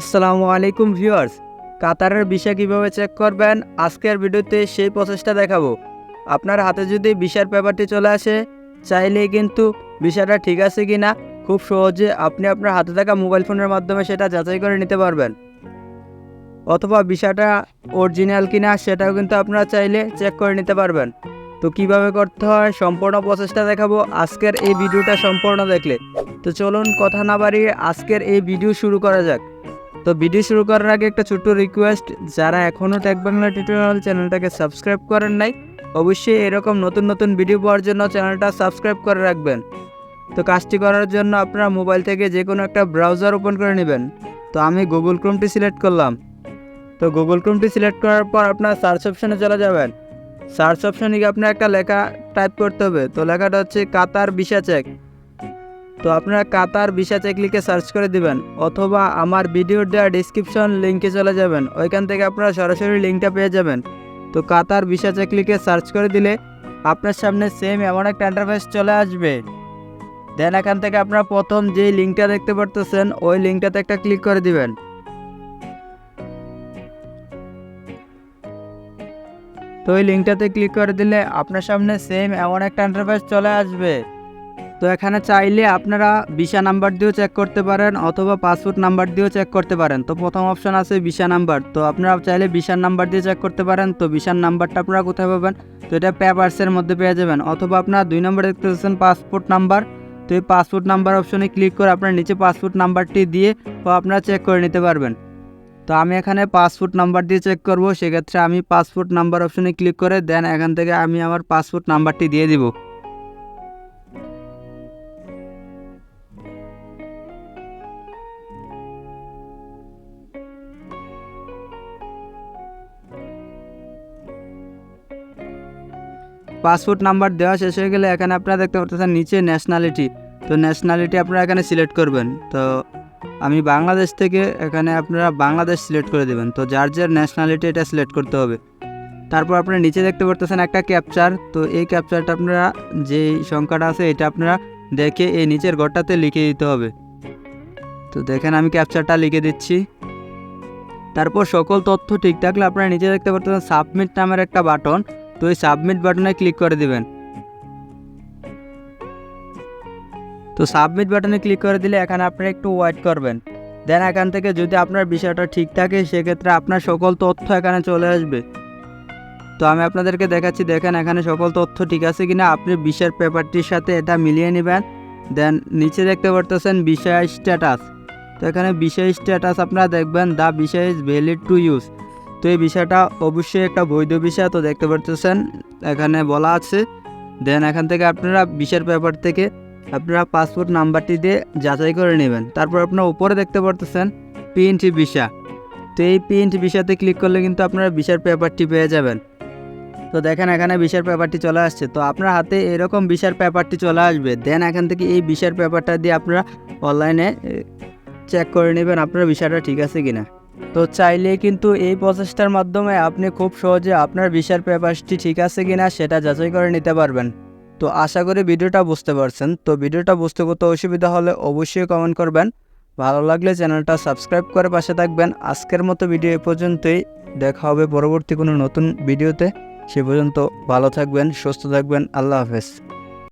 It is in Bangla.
আসসালামু আলাইকুম ভিউয়ার্স। কাতারের ভিসা কীভাবে চেক করবেন, আজকের ভিডিওতে সেই প্রসেসটা দেখাবো। আপনার হাতে যদি ভিসার পেপারটি চলে আসে চাইলেই কিন্তু ভিসাটা ঠিক আছে কি না খুব সহজে আপনি আপনার হাতে থাকা মোবাইল ফোনের মাধ্যমে সেটা যাচাই করে নিতে পারবেন। অথবা ভিসাটা অরিজিনাল কিনা, সেটাও কিন্তু আপনারা চাইলে চেক করে নিতে পারবেন। তো কীভাবে করতে হয়, সম্পূর্ণ প্রসেসটা দেখাবো। আজকের এই ভিডিওটা সম্পূর্ণ দেখলে। তো চলুন কথা না বাড়িয়ে আজকের এই ভিডিও শুরু করা যাক। তো ভিডিও শুরু করার আগে একটা ছোট্ট রিকোয়েস্ট যারা এখনও টেক বাংলা টিউটোরিয়াল চ্যানেলটাকে সাবস্ক্রাইব করেন নাই, অবশ্যই এরকম নতুন নতুন ভিডিও পাওয়ার জন্য চ্যানেলটা সাবস্ক্রাইব করে রাখবেন। তো কাজটি করার জন্য আপনারা মোবাইল থেকে যে কোনো একটা ব্রাউজার ওপেন করে নেবেন। তো আমি গুগল ক্রোমটি সিলেক্ট করলাম। তো গুগল ক্রোমটি সিলেক্ট করার পর আপনার সার্চ অপশানে চলে যাবেন। সার্চ অপশানে গিয়ে আপনার একটা লেখা টাইপ করতে হবে। তো লেখাটা হচ্ছে কাতার ভিসা চেক তো আপনারা কাতার ভিসা চেক লিখে সার্চ করে দিবেন, অথবা আমার ভিডিওর দেওয়া ডিসক্রিপশন লিঙ্কে চলে যাবেন, ওইখান থেকে আপনারা সরাসরি লিঙ্কটা পেয়ে যাবেন। তো কাতার ভিসা চেক লিখে সার্চ করে দিলে আপনার সামনে সেম এমন একটা ইন্টারফেস চলে আসবে। দেন এখান থেকে আপনারা প্রথম যে লিঙ্কটা দেখতে পারতেছেন, ওই লিঙ্কটাতে একটা ক্লিক করে দিবেন। তো ওই লিঙ্কটাতে ক্লিক করে দিলে আপনার সামনে সেম এমন একটা ইন্টারফেস চলে আসবে। তো এখানে চাইলে আপনারা ভিসা নাম্বার দিয়েও চেক করতে পারেন অথবা পাসপোর্ট নাম্বার দিয়েও চেক করতে পারেন। তো প্রথম অপশন আছে ভিসা নাম্বার। তো আপনারা চাইলে ভিসার নাম্বার দিয়ে চেক করতে পারেন। তো ভিসার নাম্বারটা আপনারা কোথায় পাবেন? তো এটা পেপারসের মধ্যে পেয়ে যাবেন। অথবা আপনারা দুই নম্বরে দেখতে পাচ্ছেন পাসপোর্ট নাম্বার। তো এই পাসপোর্ট নাম্বার অপশনে ক্লিক করে আপনার নিচে পাসপোর্ট নাম্বারটি দিয়ে তো আপনারা চেক করে নিতে পারবেন। তো আমি এখানে পাসপোর্ট নাম্বার দিয়ে চেক করব। সেক্ষেত্রে আমি পাসপোর্ট নাম্বার অপশনে ক্লিক করে দেন এখান থেকে আমি আমার পাসপোর্ট নাম্বারটি দিয়ে দিব। পাসপোর্ট নাম্বার দেওয়া শেষ হয়ে গেলে এখানে আপনারা দেখতে পাচ্ছেন নিচে ন্যাশনালিটি তো ন্যাশনালিটি আপনারা এখানে সিলেক্ট করবেন। তো আমি বাংলাদেশ থেকে এখানে আপনারা বাংলাদেশ সিলেক্ট করে দেবেন। তো যার যার ন্যাশনালিটি এটা সিলেক্ট করতে হবে। তারপর আপনারা নিচে দেখতে পারতেছেন একটা ক্যাপচার তো এই ক্যাপচারটা আপনারা যে সংখ্যাটা আছে এটা আপনারা দেখে এই নিচের ঘরটাতে লিখে দিতে হবে। তো দেখেন আমি ক্যাপচারটা লিখে দিচ্ছি। তারপর সকল তথ্য ঠিক থাকলে আপনারা নিচে দেখতে পারতেছেন সাবমিট নামের একটা বাটন তো এই সাবমিট বাটনে ক্লিক করে দিবেন। তো সাবমিট বাটনে ক্লিক করে দিলে এখানে আপনারা একটু ওয়েট করবেন। দেন এখান থেকে যদি আপনার বিষয়টা ঠিক থাকে, সেক্ষেত্রে আপনার সকল তথ্য এখানে চলে আসবে। তো আমি আপনাদেরকে দেখাচ্ছি, দেখেন এখানে সকল তথ্য ঠিক আছে কিনা? আপনি বিষয়ের পেপারটির সাথে এটা মিলিয়ে নেবেন। দেন নিচে দেখতে পারতেছেন বিষয় স্ট্যাটাস তো এখানে বিষয় স্ট্যাটাস আপনারা দেখবেন দ্য বিষয় ইজ ভ্যালিড টু ইউজ তো এই বিষয়টা অবশ্যই একটা বৈধ বিষয়, তো দেখতে পারতেছেন, এখানে বলা আছে। দেন এখান থেকে আপনারা বিষয়ের পেপার থেকে আপনারা পাসপোর্ট নাম্বারটি দিয়ে যাচাই করে নেবেন। তারপর আপনারা উপরে দেখতে পারতেছেন প্রিন্ট ভিসা তো এই প্রিন্ট ভিসাতে ক্লিক করলে কিন্তু আপনারা ভিসার পেপারটি পেয়ে যাবেন। তো দেখেন এখানে ভিসার পেপারটি চলে আসছে। তো আপনার হাতে এরকম ভিসার পেপারটি চলে আসবে। দেন এখান থেকে এই ভিসার পেপারটা দিয়ে আপনারা অনলাইনে চেক করে নেবেন আপনার ভিসাটা ঠিক আছে কিনা। তো চাইলে কিন্তু এই প্রচেষ্টার মাধ্যমে আপনি খুব সহজে আপনার ভিসার পেপারসটি ঠিক আছে কিনা সেটা যাচাই করে নিতে পারবেন। তো আশা করি ভিডিওটা বুঝতে পারছেন। তো ভিডিওটা বুঝতে করতে অসুবিধা হলে অবশ্যই কমেন্ট করবেন। ভালো লাগলে চ্যানেলটা সাবস্ক্রাইব করে পাশে থাকবেন। আজকের মতো ভিডিও এ পর্যন্তই। দেখা হবে পরবর্তী কোনো নতুন ভিডিওতে সে পর্যন্ত ভালো থাকবেন, সুস্থ থাকবেন। আল্লাহ হাফেজ।